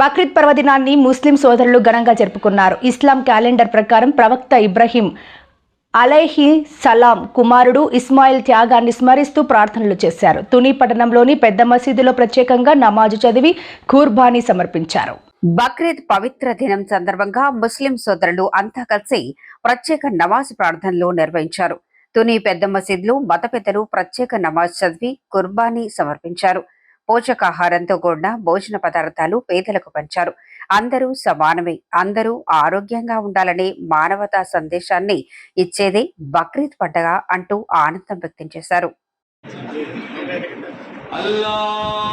బక్రీద్ పర్వదినాన్ని ముస్లిం సోదరులు ఘనంగా జరుపుకున్నారు. ఇస్లాం క్యాలెండర్ ప్రకారం ప్రవక్త ఇబ్రహీం అలైహి సలాం కుమారుడు ఇస్మాయిల్ త్యాగాన్ని స్మరిస్తూ ప్రార్థనలు చేశారు. తుని పట్టణంలోని పెద్ద మసీదులో ప్రత్యేకంగా నమాజు చదివి ఖూర్బానీ సమర్పించారు. బక్రీద్ పవిత్ర దినం సందర్భంగా ముస్లిం సోదరులు అంతా కలిసి ప్రత్యేక నమాజ్ ప్రార్థనలు నిర్వహించారు. తుని పెద్ద మసీదులో మత పెద్దలు ప్రత్యేక నమాజ్ చదివి కుర్బానీ సమర్పించారు. పోషకాహారంతో కూడిన భోజన పదార్థాలు పేదలకు పంచారు. అందరూ సమానమే. అందరూ ఆరోగ్యంగా ఉండాలనే మానవతా సందేశాన్ని ఇచ్చేదే బక్రీద్ పండగ అంటూ ఆనందం వ్యక్తం చేశారు. Allah